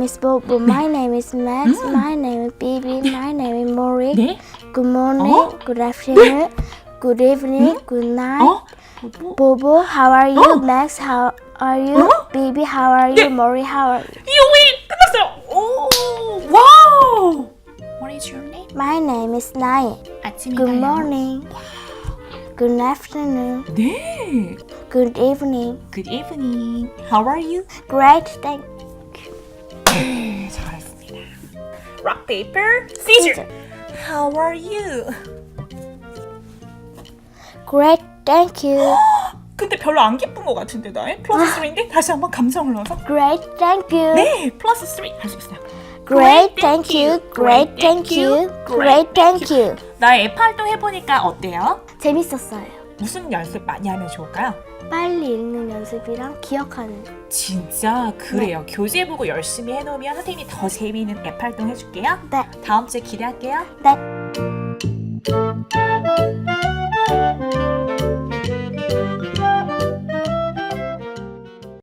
Bobo. My name is Max. My name is Bibi. My name is Mori. 네? Good morning. 어? Good afternoon. Good evening. Good night. 어? 보보? Bobo, how are you? 어? Max, how are you? 어? Bibi, how are you? 네. Mori, how are you? 이용이 끝났어요. 오, 와우. What is your name? My name is Nai. 아침이 Good 달려. morning. Good afternoon. 네. Good evening. Good evening. How are you? Great, thank 네, 잘했습니다. Rock, paper, scissors. How are you? Great, thank you. 근데 별로 안 기쁜 것 같은데 나 플러스 3인데 다시 한번 감정을 넣어서 Great, thank you. 네 플러스 3 할 수 있어요. Great, thank you. Great, thank you. Great, thank you. 나앱 활동 해보니까 어때요? 재밌었어요. 무슨 연습 많이 하면 좋을까요? 빨리 읽는 연습이랑 기억하는. 진짜 그래요. 교재 보고 열심히 해놓으면 선생님이 더 재미있는 앱 활동 해줄게요. 네. 다음 주에 기대할게요. 네.